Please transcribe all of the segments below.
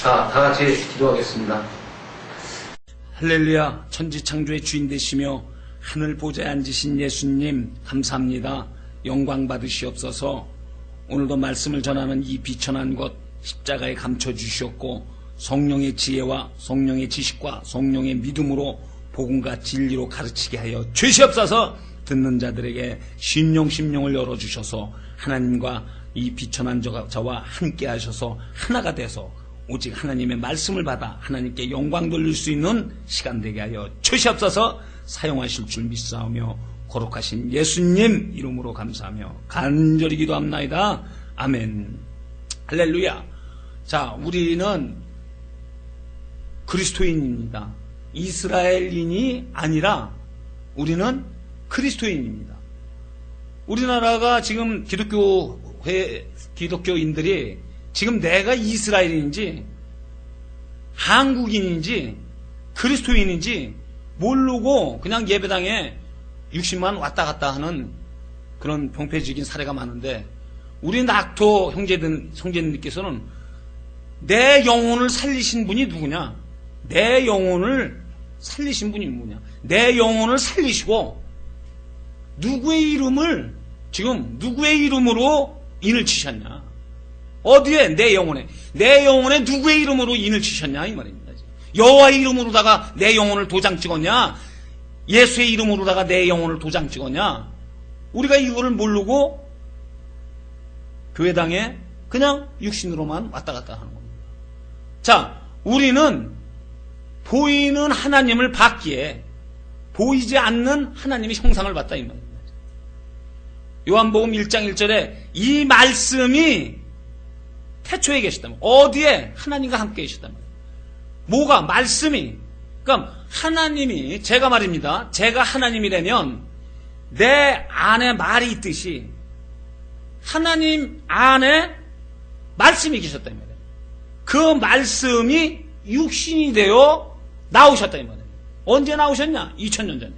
자, 다 같이 기도하겠습니다. 할렐루야 천지창조의 주인 되시며 하늘 보좌에 앉으신 예수님 감사합니다. 영광 받으시옵소서 오늘도 말씀을 전하는 이 비천한 곳 십자가에 감춰 주시옵고 성령의 지혜와 성령의 지식과 성령의 믿음으로 복음과 진리로 가르치게 하여 주시옵소서 듣는 자들에게 심령 심령을 열어 주셔서 하나님과 이 비천한 저- 저와 함께 하셔서 하나가 돼서 오직 하나님의 말씀을 받아 하나님께 영광 돌릴 수 있는 시간 되게 하여 주시옵소서 사용하실 줄 믿사오며 거룩하신 예수님 이름으로 감사하며 간절히 기도합나이다. 아멘. 할렐루야. 자, 우리는 그리스도인입니다. 이스라엘인이 아니라 우리는 그리스도인입니다. 우리나라가 지금 기독교 회 기독교인들이 지금 내가 이스라엘인지 한국인인지 그리스도인인지 모르고 그냥 예배당에 60만 왔다 갔다 하는 그런 병폐적인 사례가 많은데 우리 낙토 형제들 형제님께서는 내 영혼을 살리신 분이 누구냐? 내 영혼을 살리신 분이 누구냐? 내 영혼을 살리시고 누구의 이름을 지금 누구의 이름으로 인을 치셨냐? 어디에 내 영혼에 내 영혼에 누구의 이름으로 인을 치셨냐 이 말입니다. 여호와의 이름으로다가 내 영혼을 도장 찍었냐? 예수의 이름으로다가 내 영혼을 도장 찍었냐? 우리가 이거를 모르고 교회당에 그냥 육신으로만 왔다 갔다 하는 겁니다. 자, 우리는 보이는 하나님을 받기에 보이지 않는 하나님의 형상을 받다 이 말입니다. 요한복음 1장 1절에 이 말씀이 태초에 계셨다면 어디에 하나님과 함께 계셨다면 뭐가 말씀이 그러니까 하나님이 제가 말입니다. 제가 하나님이라면 내 안에 말이 있듯이 하나님 안에 말씀이 계셨다 이 말이에요. 그 말씀이 육신이 되어 나오셨다 이 말이에요. 언제 나오셨냐? 2000년 전에.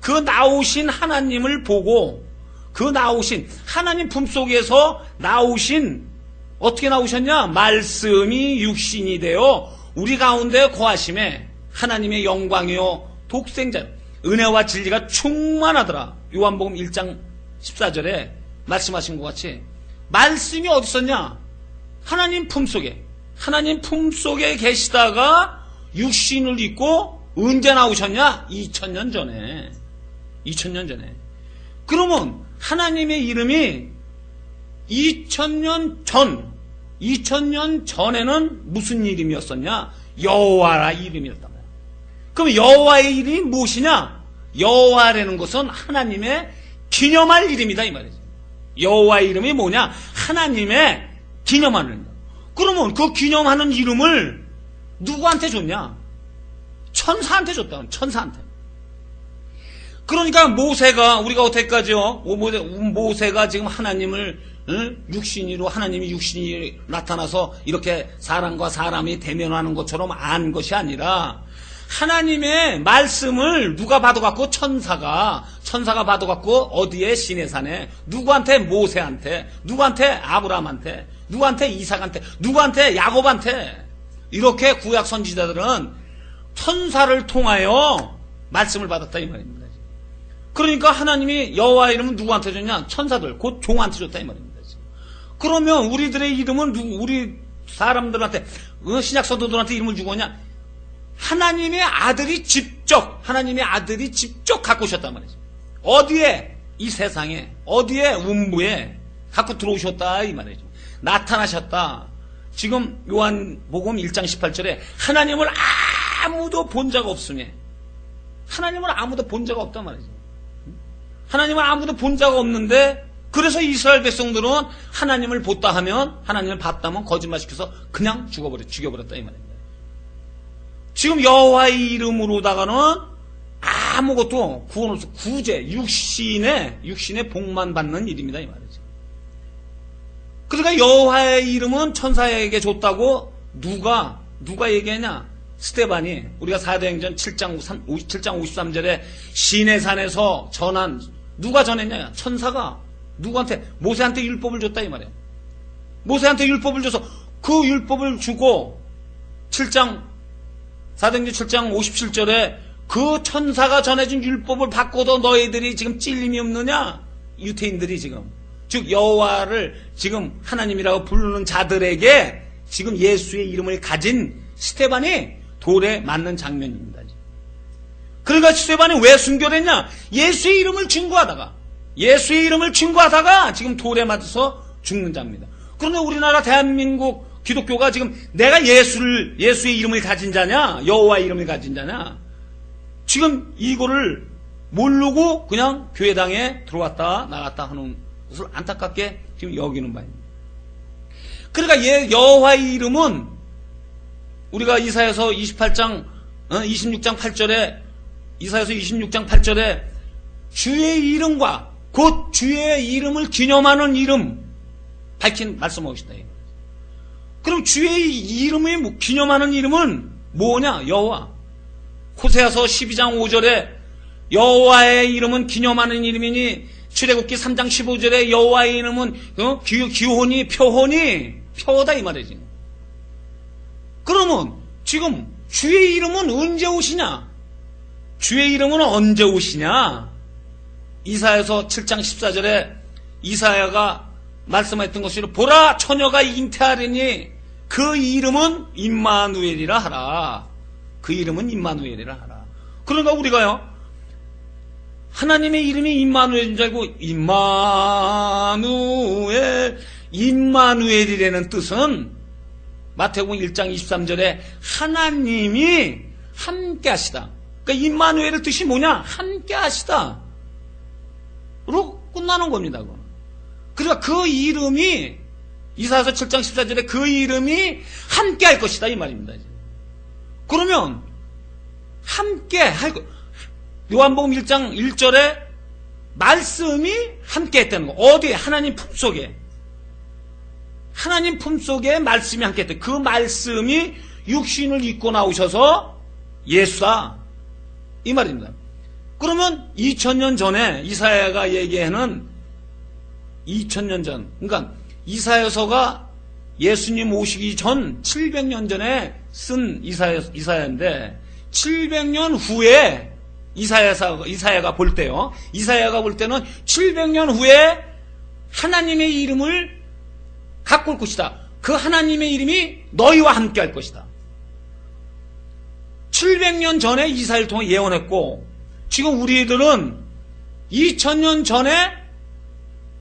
그 나오신 하나님을 보고 그 나오신 하나님 품속에서 나오신 어떻게 나오셨냐? 말씀이 육신이 되어 우리 가운데 거하심에 하나님의 영광이요 독생자 은혜와 진리가 충만하더라. 요한복음 1장 14절에 말씀하신 것 같이 말씀이 어디 있었냐? 하나님 품 속에 하나님 품 속에 계시다가 육신을 입고 언제 나오셨냐? 2000년 전에 2000년 전에 그러면 하나님의 이름이 2000년 전 2000년 전에는 무슨 이름이었었냐? 여호와라 이름이었단 말이야. 그럼 여호와의 이름이 무엇이냐? 여호와라는 것은 하나님의 기념할 이름이다 이 말이죠. 여호와의 이름이 뭐냐? 하나님의 기념하는 이름. 그러면 그 기념하는 이름을 누구한테 줬냐? 천사한테 줬다. 천사한테. 그러니까 모세가 우리가 어떻게까지요? 모세, 모세가 지금 하나님을 응? 육신이로 하나님이 육신이 나타나서 이렇게 사람과 사람이 대면하는 것처럼 안 것이 아니라 하나님의 말씀을 누가 받아갖고? 천사가. 천사가 받아갖고 어디에? 시내 산에. 누구한테? 모세한테. 누구한테? 아브라함한테. 누구한테? 이삭한테. 누구한테? 야곱한테. 이렇게 구약 선지자들은 천사를 통하여 말씀을 받았다 이 말입니다. 그러니까 하나님이 여호와 이름은 누구한테 줬냐? 천사들 곧 종한테 줬다 이 말입니다. 그러면 우리들의 이름은 누구, 우리 사람들한테 어, 신약 성도들한테 이름을 주고냐? 하나님의 아들이 직접 하나님의 아들이 직접 갖고 오셨단 말이죠. 어디에 이 세상에 어디에 운부에 갖고 들어오셨다 이 말이죠. 나타나셨다. 지금 요한복음 1장 18절에 하나님을 아무도 본 자가 없으니 하나님을 아무도 본 자가 없단 말이죠. 하나님을 아무도 본 자가 없는데 그래서 이스라엘 백성들은 하나님을 봤다 하면 하나님을 봤다면 거짓말 시켜서 그냥 죽어버려 죽여버렸다 이 말입니다. 지금 여호와의 이름으로다가는 아무것도 구원 없어 구제 육신의 육신의 복만 받는 일입니다 이 말이죠. 그러니까 여호와의 이름은 천사에게 줬다고 누가 누가 얘기하냐? 스테반이 우리가 사도행전 7장 3, 57장 53절에 시내산에서 전한 누가 전했냐? 천사가 누구한테 모세한테 율법을 줬다 이 말이에요. 모세한테 율법을 줘서 그 율법을 주고 7장 사도행전 7장 57절에 그 천사가 전해준 율법을 받고도 너희들이 지금 찔림이 없느냐? 유태인들이 지금 즉 여호와를 지금 하나님이라고 부르는 자들에게 지금 예수의 이름을 가진 스테반이 돌에 맞는 장면입니다. 그러니까 스테반이 왜 순교했냐? 예수의 이름을 증거하다가 예수의 이름을 증거하다가 지금 돌에 맞아서 죽는 자입니다. 그런데 우리나라 대한민국 기독교가 지금 내가 예수를 예수의 이름을 가진 자냐 여호와의 이름을 가진 자냐 지금 이거를 모르고 그냥 교회당에 들어왔다 나갔다 하는 것을 안타깝게 지금 여기는 바입니다. 그러니까 예, 여호와의 이름은 우리가 이사에서 28장 26장 8절에 이사에서 26장 8절에 주의 이름과 곧 주의 이름을 기념하는 이름 밝힌 말씀하시다. 그럼 주의 이름이 뭐 기념하는 이름은 뭐냐? 여호와. 호세아서 12장 5절에 여호와의 이름은 기념하는 이름이니 출애굽기 3장 15절에 여호와의 이름은 어? 기, 기혼이 표혼이 표다 이 말이지. 그러면 지금 주의 이름은 언제 오시냐? 주의 이름은 언제 오시냐? 이사야서 7장 14절에 이사야가 말씀했던 것이 보라 처녀가 잉태하리니 그 이름은 임마누엘이라 하라. 그 이름은 임마누엘이라 하라. 그러니까 우리가요. 하나님의 이름이 임마누엘인 줄 알고 임마누엘 임마누엘이라는 뜻은 마태복음 1장 23절에 하나님이 함께 하시다. 그러니까 임마누엘의 뜻이 뭐냐? 함께 하시다. 로 끝나는 겁니다. 그러니까 그 이름이 이사서 7장 14절에 그 이름이 함께 할 것이다 이 말입니다. 그러면 함께 할 것. 요한복음 1장 1절에 말씀이 함께 했다는 거. 어디에? 하나님 품속에. 하나님 품속에 말씀이 함께 했다. 그 말씀이 육신을 입고 나오셔서 예수다. 이 말입니다. 그러면 2000년 전에 이사야가 얘기하는 2000년 전, 그러니까 이사야서가 예수님 오시기 전 700년 전에 쓴 이사야, 이사야인데 700년 후에 이사야가, 이사야가 볼 때요. 이사야가 볼 때는 700년 후에 하나님의 이름을 갖고 올 것이다. 그 하나님의 이름이 너희와 함께 할 것이다. 700년 전에 이사야를 통해 예언했고 지금 우리들은 2000년 전에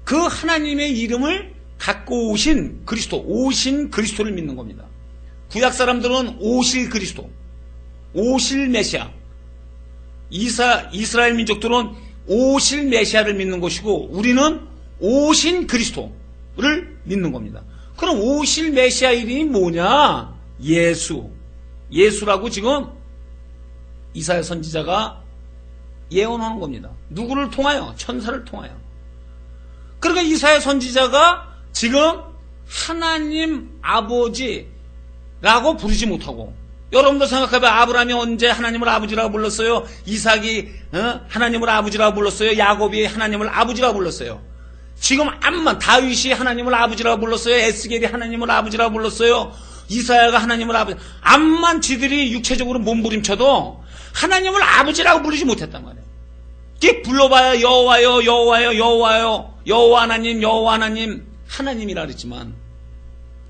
그 하나님의 이름을 갖고 오신 그리스도, 오신 그리스도를 믿는 겁니다. 구약 사람들은 오실 그리스도, 오실 메시아. 이사, 이스라엘 민족들은 오실 메시아를 믿는 것이고, 우리는 오신 그리스도를 믿는 겁니다. 그럼 오실 메시아 이름이 뭐냐? 예수. 예수라고 지금 이사야 선지자가 예언하는 겁니다. 누구를 통하여? 천사를 통하여. 그러니까 이사야 선지자가 지금 하나님 아버지라고 부르지 못하고 여러분도 생각해봐 아브라함이 언제 하나님을 아버지라고 불렀어요? 이삭이 어? 하나님을 아버지라고 불렀어요? 야곱이 하나님을 아버지라고 불렀어요? 지금 암만 다윗이 하나님을 아버지라고 불렀어요? 에스겔이 하나님을 아버지라고 불렀어요? 이사야가 하나님을 아버지 암만 지들이 육체적으로 몸부림쳐도 하나님을 아버지라고 부르지 못했단 말이에요. 이게 불러봐야 여호와요 여호와요 여호와요 여호와 하나님 여호와 하나님 하나님이라 그랬지만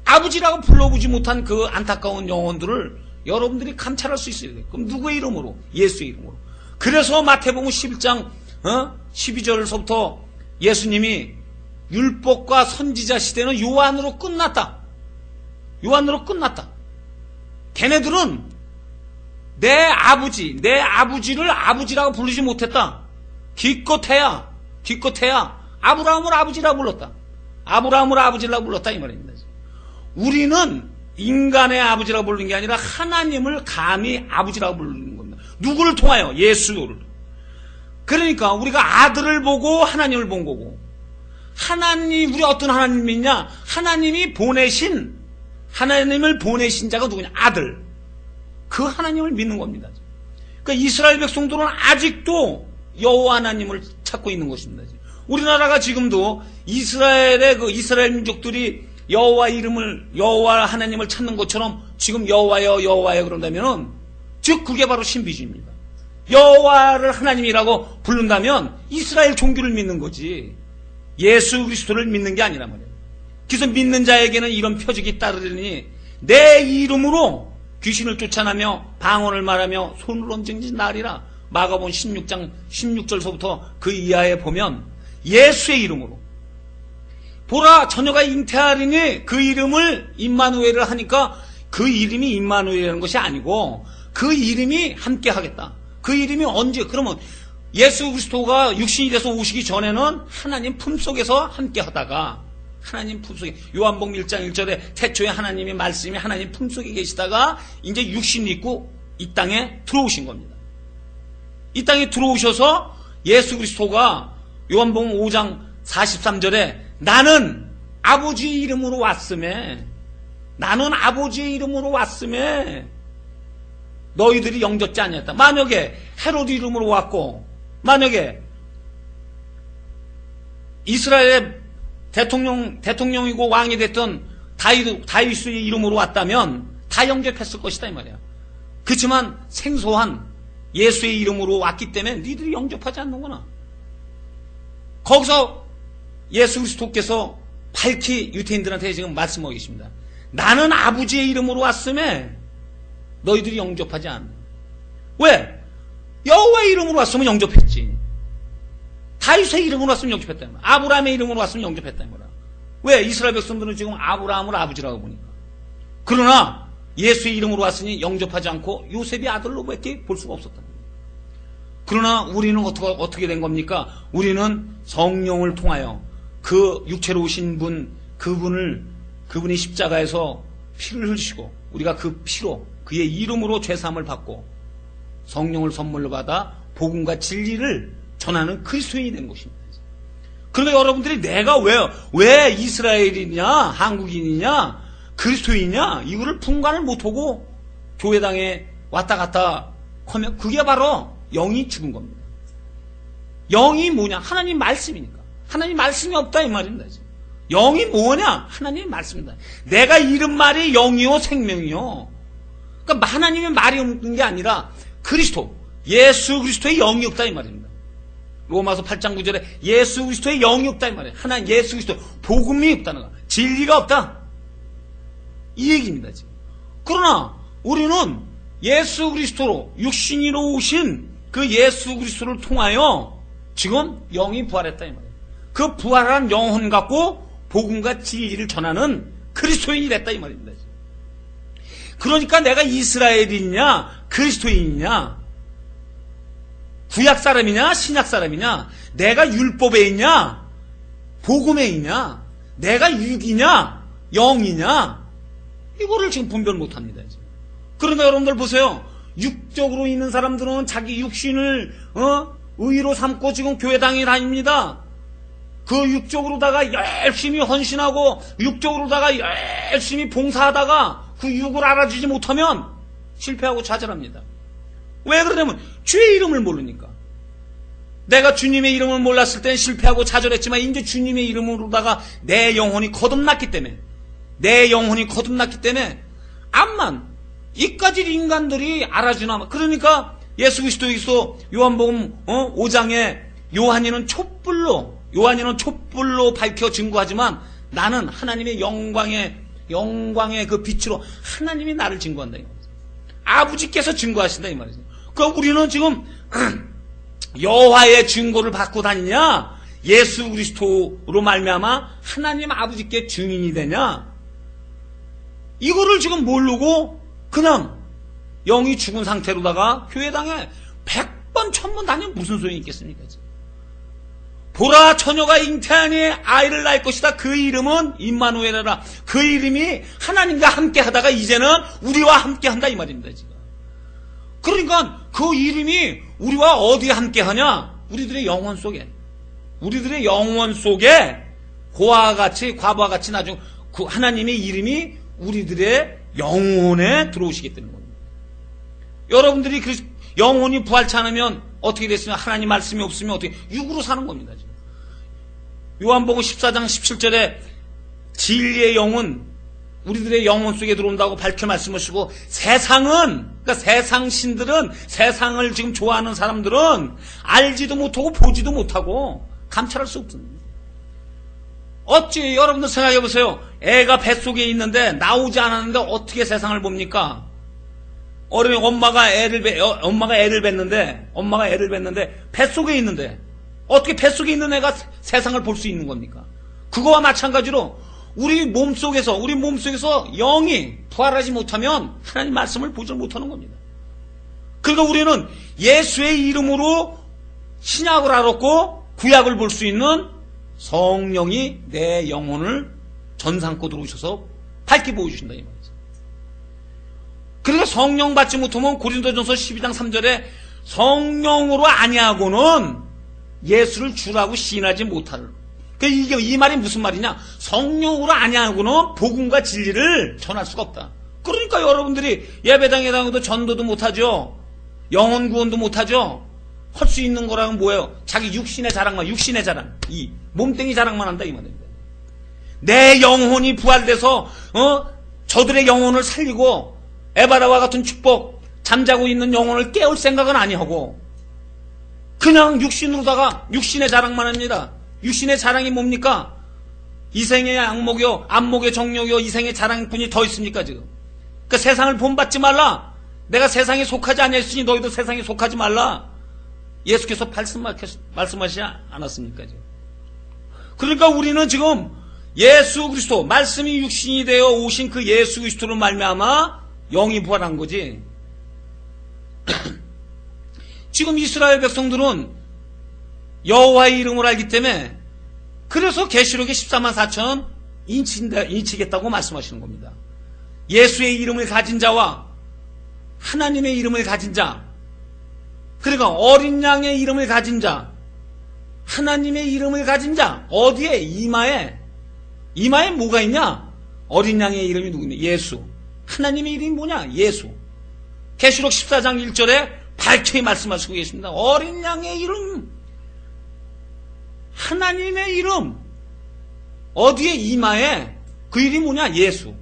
아버지라고 불러보지 못한 그 안타까운 영혼들을 여러분들이 감찰할 수 있어야 돼요. 그럼 누구의 이름으로? 예수의 이름으로. 그래서 마태복음 11장 어? 12절서부터 예수님이 율법과 선지자 시대는 요한으로 끝났다. 요한으로 끝났다. 걔네들은 내 아버지, 내 아버지를 아버지라고 부르지 못했다. 기껏해야, 기껏해야 아브라함을 아버지라고 불렀다. 아브라함을 아버지라고 불렀다 이 말입니다. 우리는 인간의 아버지라고 부르는 게 아니라 하나님을 감히 아버지라고 부르는 겁니다. 누구를 통하여? 예수를. 그러니까 우리가 아들을 보고 하나님을 본 거고 하나님 우리 어떤 하나님이냐? 하나님이 보내신 하나님을 보내신 자가 누구냐? 아들. 그 하나님을 믿는 겁니다. 그러니까 이스라엘 백성들은 아직도 여호와 하나님을 찾고 있는 것입니다. 우리나라가 지금도 이스라엘의 그 이스라엘 민족들이 여호와 이름을 여호와 하나님을 찾는 것처럼 지금 여호와여 여호와여 그런다면은 즉 그게 바로 신비주의입니다. 여호와를 하나님이라고 부른다면 이스라엘 종교를 믿는 거지 예수 그리스도를 믿는 게 아니란 말이에요. 그래서 믿는 자에게는 이런 표적이 따르니 내 이름으로 귀신을 쫓아내며 방언을 말하며 손을 얹은 날이라 마가본 16장 16절서부터 그 이하에 보면 예수의 이름으로 보라 처녀가 잉태하리니 그 이름을 임마누엘을 하니까 그 이름이 임마누엘이라는 것이 아니고 그 이름이 함께 하겠다. 그 이름이 언제 그러면 예수 그리스도가 육신이 돼서 오시기 전에는 하나님 품속에서 함께 하다가 하나님 품속에 요한복음 1장 1절에 태초에 하나님의 말씀이 하나님 품속에 계시다가 이제 육신이 있고 이 땅에 들어오신 겁니다. 이 땅에 들어오셔서 예수 그리스도가 요한복음 5장 43절에 나는 아버지 이름으로 왔음에 나는 아버지의 이름으로 왔음에 너희들이 영접지 아니었다. 만약에 헤로드 이름으로 왔고 만약에 이스라엘의 대통령 대통령이고 왕이 됐던 다윗 다윗의 이름으로 왔다면 다 영접했을 것이다 이 말이야. 그렇지만 생소한 예수의 이름으로 왔기 때문에 니들이 영접하지 않는구나. 거기서 예수 그리스도께서 밝히 유태인들한테 지금 말씀하고 계십니다. 나는 아버지의 이름으로 왔음에 너희들이 영접하지 않아. 왜? 여호와의 이름으로 왔으면 영접했지. 다윗의 이름으로 왔으면 영접했다. 아브라함의 이름으로 왔으면 영접했다. 거라. 왜? 이스라엘 백성들은 지금 아브라함을 아버지라고 보니까. 그러나 예수의 이름으로 왔으니 영접하지 않고 요셉의 아들로밖에 볼 수가 없었다. 그러나 우리는 어떻게, 어떻게 된 겁니까? 우리는 성령을 통하여 그 육체로 오신 분, 그분을, 그분이 십자가에서 피를 흘리시고, 우리가 그 피로, 그의 이름으로 죄사함을 받고, 성령을 선물로 받아, 복음과 진리를 전하는 그리스도인이 된 것입니다. 그러니까 여러분들이 내가 왜, 왜 이스라엘이냐, 한국인이냐, 그리스도인이냐, 이거를 분간을 못하고 교회당에 왔다 갔다 하면 그게 바로 영이 죽은 겁니다. 영이 뭐냐? 하나님 말씀이니까. 하나님 말씀이 없다 이 말입니다. 영이 뭐냐? 하나님 말씀이다. 내가 이른 말이 영이요 생명이요. 그러니까 하나님의 말이 없는 게 아니라 그리스도, 예수 그리스도의 영이 없다 이 말입니다. 로마서 8장 9절에 예수 그리스도의 영이 없다 이 말이에요. 하나님 예수 그리스도 복음이 없다는 거. 진리가 없다. 이 얘기입니다, 지금. 그러나 우리는 예수 그리스도로 육신이로 오신 그 예수 그리스도를 통하여 지금 영이 부활했다 이 말이에요. 그 부활한 영혼 갖고 복음과 진리를 전하는 그리스도인이 됐다 이 말입니다. 그러니까 내가 이스라엘이냐 그리스도인이냐 구약 사람이냐 신약 사람이냐 내가 율법에 있냐 복음에 있냐 내가 육이냐 영이냐 이거를 지금 분별 못합니다. 그러니까 여러분들 보세요. 육적으로 있는 사람들은 자기 육신을 어? 의로 삼고 지금 교회당에 다닙니다. 그 육적으로다가 열심히 헌신하고 육적으로다가 열심히 봉사하다가 그 육을 알아주지 못하면 실패하고 좌절합니다. 왜 그러냐면 주의 이름을 모르니까. 내가 주님의 이름을 몰랐을 땐 실패하고 좌절했지만 이제 주님의 이름으로다가 내 영혼이 거듭났기 때문에 내 영혼이 거듭났기 때문에 암만 이까지 인간들이 알아주나 그러니까 예수 그리스도에서 요한복음 어? 5장에 요한이는 촛불로 요한이는 촛불로 밝혀 증거하지만 나는 하나님의 영광의 영광의 그 빛으로 하나님이 나를 증거한다 이 말이죠. 아버지께서 증거하신다 이 말이죠. 그러니까 우리는 지금 여호와의 증거를 받고 다니냐 예수 그리스도로 말미암아 하나님 아버지께 증인이 되냐 이거를 지금 모르고 그냥 영이 죽은 상태로다가 교회당에 100번, 1000번 다니면 무슨 소용이 있겠습니까? 보라 처녀가 잉태하니 아이를 낳을 것이다. 그 이름은 임마누엘이라. 그 이름이 하나님과 함께 하다가 이제는 우리와 함께 한다 이 말입니다. 지금. 그러니까 그 이름이 우리와 어디에 함께 하냐? 우리들의 영혼 속에. 우리들의 영혼 속에 고아와 같이 과부와 같이 나중 그 하나님의 이름이 우리들의 영혼에 들어오시기 때문에 겁니다. 여러분들이 그 영혼이 부활치 않으면 어떻게 됐으면 하나님 말씀이 없으면 어떻게 육으로 사는 겁니다. 지금. 요한복음 14장 17절에 진리의 영은 우리들의 영혼 속에 들어온다고 밝혀 말씀하시고 세상은 그러니까 세상 신들은 세상을 지금 좋아하는 사람들은 알지도 못하고 보지도 못하고 감찰할 수 없습니다. 어찌 여러분들 생각해 보세요. 애가 뱃속에 있는데 나오지 않았는데 어떻게 세상을 봅니까? 어른이 엄마가 애를 배, 어, 엄마가 애를 뱉는데 엄마가 애를 뱉는데 뱃속에 있는데 어떻게 뱃속에 있는 애가 세- 세상을 볼 수 있는 겁니까? 그거와 마찬가지로 우리 몸속에서 우리 몸속에서 영이 부활하지 못하면 하나님 말씀을 보지 못하는 겁니다. 그러니까 우리는 예수의 이름으로 신약을 알았고 구약을 볼 수 있는 성령이 내 영혼을 전상코 들어오셔서 밝게 보여주신다 이 말이죠. 그러니까 성령 받지 못하면 고린도전서 12장 3절에 성령으로 아니하고는 예수를 주라고 시인하지 못할. 그 이게 이 말이 무슨 말이냐? 성령으로 아니하고는 복음과 진리를 전할 수가 없다. 그러니까 여러분들이 예배당에 다녀도 전도도 못하죠. 영혼 구원도 못하죠. 할 수 있는 거랑은 뭐예요? 자기 육신의 자랑만, 육신의 자랑, 이 몸뚱이 자랑만 한다 이 말입니다. 내 영혼이 부활돼서 어 저들의 영혼을 살리고 에바라와 같은 축복 잠자고 있는 영혼을 깨울 생각은 아니하고 그냥 육신으로다가 육신의 자랑만 합니다. 육신의 자랑이 뭡니까? 이생의 악목이요, 안목의 정욕이요, 이생의 자랑뿐이 더 있습니까 지금? 그 세상을 본받지 말라. 내가 세상에 속하지 아니했으니 너희도 세상에 속하지 말라. 예수께서 말씀하시- 말씀하시지 않았습니까 지금? 그러니까 우리는 지금 예수 그리스도 말씀이 육신이 되어 오신 그 예수 그리스도로 말미암아 영이 부활한 거지. 지금 이스라엘 백성들은 여호와의 이름을 알기 때문에 그래서 계시록에 14만 4천 인친다 인치겠다고 말씀하시는 겁니다. 예수의 이름을 가진 자와 하나님의 이름을 가진 자, 그러니까 어린 양의 이름을 가진 자, 하나님의 이름을 가진 자, 어디에? 이마에. 이마에 뭐가 있냐? 어린 양의 이름이 누구냐? 예수. 하나님의 이름이 뭐냐? 예수. 계시록 14장 1절에 밝히 말씀하시고 계십니다. 어린 양의 이름. 하나님의 이름. 어디에? 이마에. 그 이름이 뭐냐? 예수.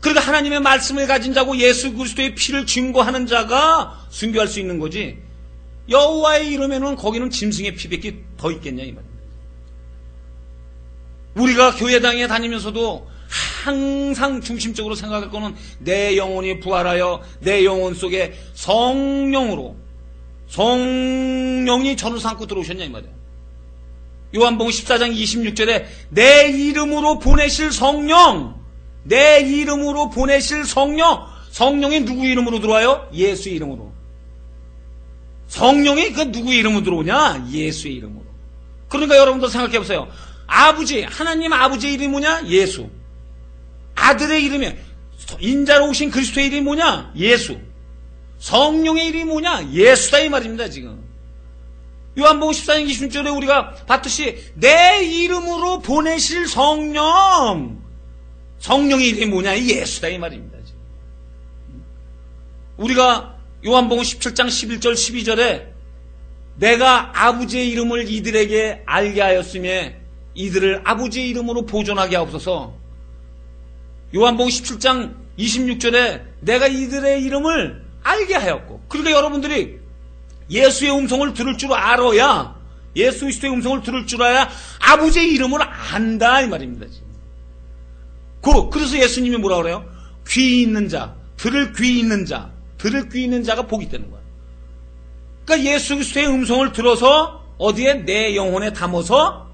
그러니까 하나님의 말씀을 가진 자고 예수 그리스도의 피를 증거하는 자가 순교할 수 있는 거지. 여호와의 이름에는 거기는 짐승의 피밖에 더 있겠냐 이 말입니다. 우리가 교회당에 다니면서도 항상 중심적으로 생각할 거는 내 영혼이 부활하여 내 영혼 속에 성령으로 성령이 전을 삼고 들어오셨냐 이 말이에 요. 요한복음 14장 26절에 내 이름으로 보내실 성령 내 이름으로 보내실 성령 성령이 누구 이름으로 들어와요? 예수의 이름으로 성령이 그 누구 이름으로 들어오냐? 예수의 이름으로. 그러니까 여러분도 생각해 보세요. 아버지, 하나님 아버지의 이름이 뭐냐? 예수. 아들의 이름이, 인자로 오신 그리스도의 이름이 뭐냐? 예수. 성령의 이름이 뭐냐? 예수다 이 말입니다, 지금. 요한복음 14장 26절에 우리가 봤듯이 내 이름으로 보내실 성령. 성령의 이름이 뭐냐? 예수다 이 말입니다. 우리가 요한복음 17장 11절 12절에 내가 아버지의 이름을 이들에게 알게 하였으며 이들을 아버지의 이름으로 보존하게 하옵소서. 요한복음 17장 26절에 내가 이들의 이름을 알게 하였고 그러니까 여러분들이 예수의 음성을 들을 줄 알아야 예수 그리스도의 음성을 들을 줄 알아야 아버지의 이름을 안다 이 말입니다. 그 그래서 예수님이 뭐라 그래요? 귀 있는 자, 들을 귀 있는 자, 들을 귀 있는 자가 복이 되는 거야. 그러니까 예수 그리스도의 음성을 들어서 어디에 내 영혼에 담아서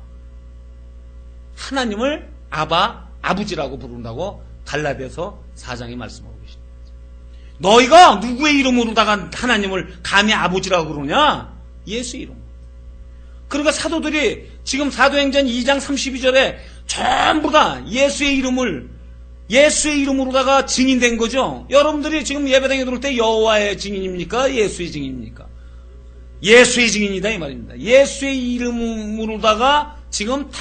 하나님을 아바 아버지라고 부른다고 갈라디아서 4장에 말씀하고. 너희가 누구의 이름으로다가 하나님을 감히 아버지라고 그러냐? 예수 이름. 그러니까 사도들이 지금 사도행전 2장 32절에 전부 다 예수의 이름을 예수의 이름으로다가 증인된 거죠. 여러분들이 지금 예배당에 들어올 때 여호와의 증인입니까? 예수의 증인입니까? 예수의 증인이다 이 말입니다. 예수의 이름으로다가 지금 다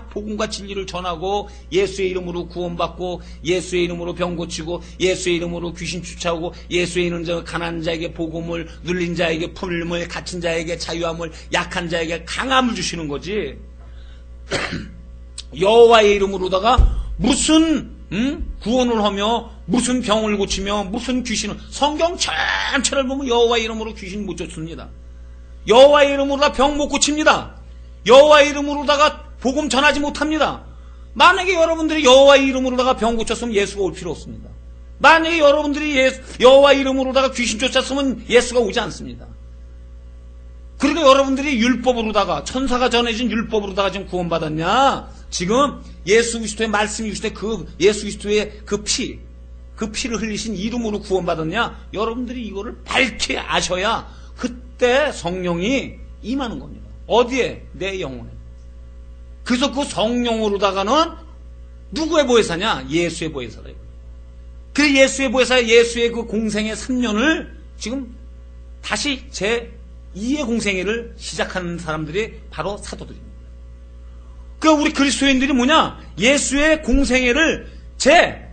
복음과 진리를 전하고 예수의 이름으로 구원받고 예수의 이름으로 병 고치고 예수의 이름으로 귀신 쫓아오고 예수의 이름으로 가난한 자에게 복음을 눌린 자에게 풀림을 갇힌 자에게 자유함을 약한 자에게 강함을 주시는 거지. 여호와의 이름으로다가 무슨 음? 구원을 하며 무슨 병을 고치며 무슨 귀신을 성경 전체를 보면 여호와의 이름으로 귀신 못 쫓습니다. 여호와의 이름으로 다 병 못 고칩니다. 여호와의 이름으로다가 복음 전하지 못합니다. 만약에 여러분들이 여호와의 이름으로다가 병 고쳤으면 예수가 올 필요 없습니다. 만약에 여러분들이 예수, 여호와의 이름으로다가 귀신 쫓았으면 예수가 오지 않습니다. 그리고 여러분들이 율법으로다가 천사가 전해진 율법으로다가 지금 구원받았냐? 지금 예수 그리스도의 말씀이 주실 때그 예수 그리스도의 그 피, 그 피를 흘리신 이름으로 구원받았냐? 여러분들이 이거를 밝게 아셔야 그때 성령이 임하는 겁니다. 어디에? 내 영혼에. 그래서 그 성령으로다가는 누구의 보혜사냐? 예수의 보혜사다. 그 예수의 보혜사, 예수의 그 공생의 3년을 지금 다시 제 2의 공생애를 시작하는 사람들이 바로 사도들입니다. 그 우리 그리스도인들이 뭐냐? 예수의 공생애를 제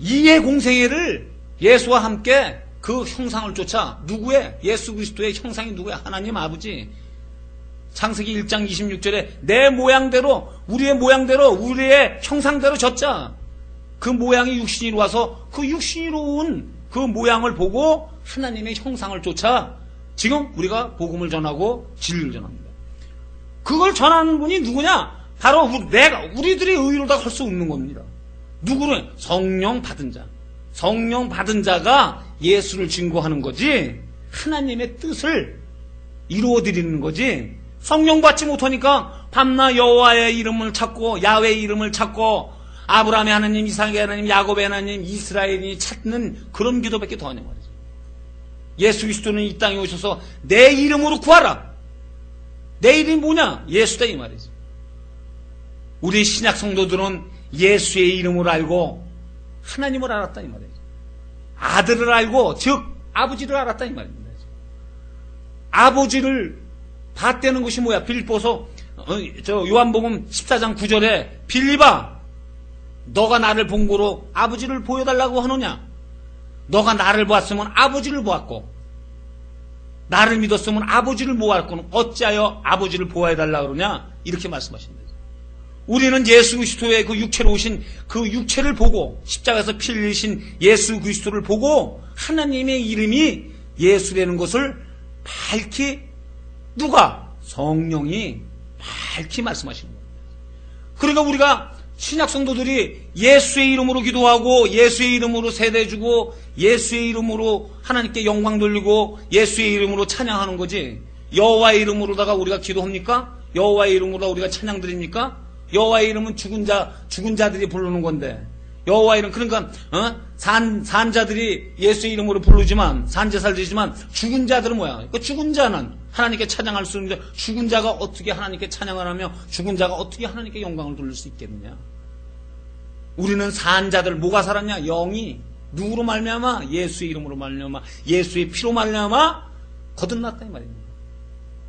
2의 공생애를 예수와 함께 그 형상을 쫓아 누구의 예수 그리스도의 형상이 누구야? 하나님 아버지. 창세기 1장 26절에 내 모양대로 우리의 모양대로 우리의 형상대로 졌자. 그 모양이 육신이로 와서 그 육신이로 온 그 모양을 보고 하나님의 형상을 쫓아 지금 우리가 복음을 전하고 진리를 전합니다. 그걸 전하는 분이 누구냐? 바로 내가 우리들이 의로다 할수 없는 겁니다. 누구는 성령 받은 자. 성령 받은 자가 예수를 증거하는 거지. 하나님의 뜻을 이루어 드리는 거지. 성령 받지 못하니까 밤낮 여호와의 이름을 찾고 야훼의 이름을 찾고 아브라함의 하나님, 이삭의 하나님, 야곱의 하나님, 이스라엘이 찾는 그런 기도밖에 더 하냐 말이죠. 예수 그리스도는 이 땅에 오셔서 내 이름으로 구하라. 내 이름이 뭐냐? 예수다 이 말이죠. 우리 신약 성도들은 예수의 이름을 알고 하나님을 알았다 이 말이죠. 아들을 알고 즉 아버지를 알았다 이 말입니다. 아버지를 봤다는 것이 뭐야? 빌보서 어, 저 요한복음 14장 9절에 빌리바 너가 나를 본 거로 아버지를 보여달라고 하느냐? 너가 나를 보았으면 아버지를 보았고 나를 믿었으면 아버지를 보았고 어찌하여 아버지를 보아달라 그러냐? 이렇게 말씀하십니다. 우리는 예수 그리스도의 그 육체로 오신 그 육체를 보고 십자가에서 피 흘리신 예수 그리스도를 보고 하나님의 이름이 예수라는 것을 밝히 누가 성령이 밝히 말씀하시는 겁니다. 그러니까 우리가 신약 성도들이 예수의 이름으로 기도하고 예수의 이름으로 세대 주고 예수의 이름으로 하나님께 영광 돌리고 예수의 이름으로 찬양하는 거지 여호와의 이름으로다가 우리가 기도합니까? 여호와의 이름으로 우리가 찬양 드립니까? 여호와의 이름은 죽은 자 죽은 자들이 부르는 건데 여호와 이름 그러니까 어? 산 산자들이 예수의 이름으로 부르지만 산제살 드리지만 죽은 자들은 뭐야? 그 죽은 자는 하나님께 찬양할 수 있는데 죽은 자가 어떻게 하나님께 찬양을 하며 죽은 자가 어떻게 하나님께 영광을 돌릴 수 있겠느냐? 우리는 산자들 뭐가 살았냐? 영이 누구로 말미암아? 예수의 이름으로 말미암아 예수의 피로 말미암아 거듭났다 이 말입니다.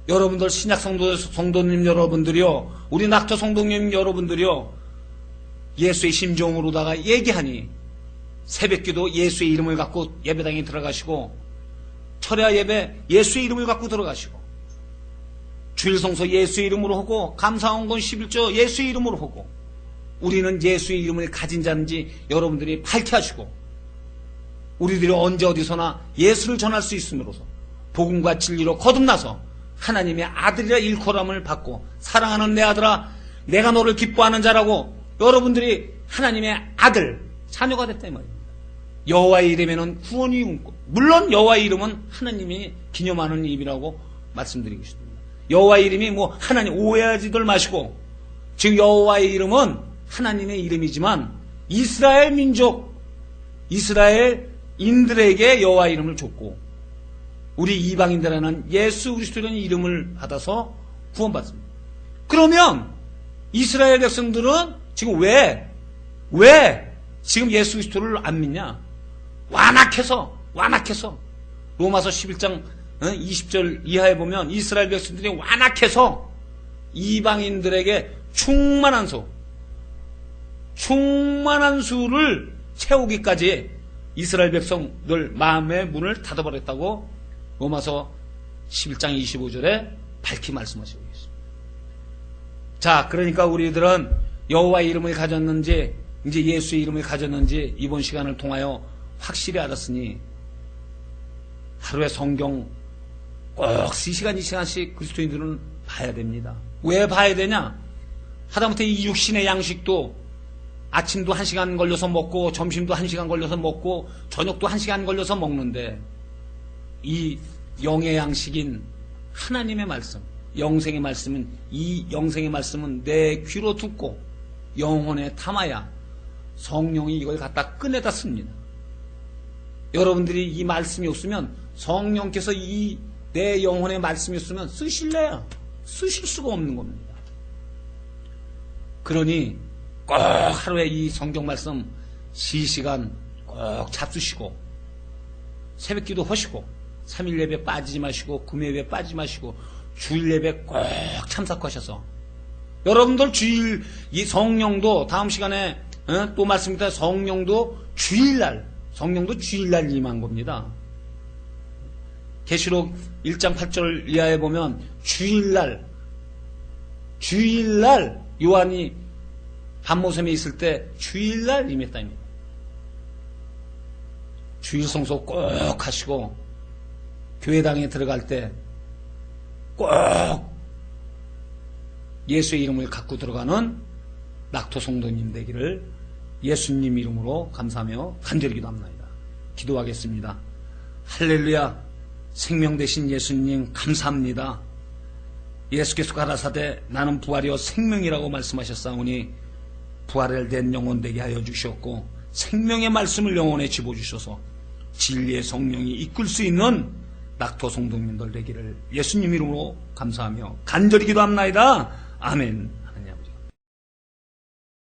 여러분들 신약 성도 성도님 여러분들이요, 우리 낙토 성도님 여러분들이요, 예수의 심정으로다가 얘기하니 새벽기도 예수의 이름을 갖고 예배당에 들어가시고 철야 예배 예수의 이름을 갖고 들어가시고 주일 성서 예수의 이름으로 하고 감사원건 11조 예수의 이름으로 하고 우리는 예수의 이름을 가진 자인지 여러분들이 밝혀하시고 우리들이 언제 어디서나 예수를 전할 수 있음으로써 복음과 진리로 거듭나서 하나님의 아들이라 일코람을 받고 사랑하는 내 아들아 내가 너를 기뻐하는 자라고 여러분들이 하나님의 아들 자녀가 됐다 이 말입니다. 여호와의 이름에는 구원이 있고 물론 여호와의 이름은 하나님이 기념하는 이름이라고 말씀드리고 싶습니다. 여호와의 이름이 뭐 하나님 오해하지들 마시고 지금 여호와의 이름은 하나님의 이름이지만 이스라엘 민족 이스라엘 인들에게 여호와 이름을 줬고 우리 이방인들에는 예수 그리스도라는 이름을 받아서 구원받습니다. 그러면 이스라엘 백성들은 지금 왜, 왜 지금 예수 그리스도를 안 믿냐? 완악해서, 완악해서. 로마서 11장 20절 이하에 보면 이스라엘 백성들이 완악해서 이방인들에게 충만한 수, 충만한 수를 채우기까지 이스라엘 백성들 마음의 문을 닫아버렸다고 로마서 11장 25절에 밝히 말씀하시고 있습니다. 자, 그러니까 우리들은 여호와의 이름을 가졌는지 이제 예수의 이름을 가졌는지 이번 시간을 통하여 확실히 알았으니 하루에 성경 꼭 3시간, 2시간씩 그리스도인들은 봐야 됩니다. 왜 봐야 되냐? 하다못해 이 육신의 양식도 아침도 1시간 걸려서 먹고 점심도 1시간 걸려서 먹고 저녁도 1시간 걸려서 먹는데 이 영의 양식인 하나님의 말씀, 영생의 말씀은 이 영생의 말씀은 내 귀로 듣고 영혼에 담아야 성령이 이걸 갖다 꺼내다 씁니다. 여러분들이 이 말씀이 없으면 성령께서 이 내 영혼의 말씀이 없으면 쓰실래요? 쓰실 수가 없는 겁니다. 그러니 꼭 하루에 이 성경 말씀 시시간 꼭 잡수시고 새벽 기도 하시고 3일 예배 빠지지 마시고 금요 예배 빠지지 마시고 주일 예배 꼭 참석하셔서 여러분들 주일 이 성령도 다음 시간에 어? 또 말씀드린 성령도 주일날 성령도 주일날 임한 겁니다. 계시록 1장 8절 이하에 보면 주일날 주일날 요한이 반모섬에 있을 때 주일날 임했다입니다. 주일 성소 꼭 하시고 교회당에 들어갈 때 꼭 예수의 이름을 갖고 들어가는 낙토 성도님 되기를 예수님 이름으로 감사하며 간절히 기도합니다. 기도하겠습니다. 할렐루야 생명 되신 예수님 감사합니다. 예수께서 가라사대 나는 부활이요 생명이라고 말씀하셨사오니 부활을 된 영혼 되게 하여 주셨고 생명의 말씀을 영혼에 집어 주셔서 진리의 성령이 이끌 수 있는 낙토 성도님들 되기를 예수님 이름으로 감사하며 간절히 기도합나이다. 아멘.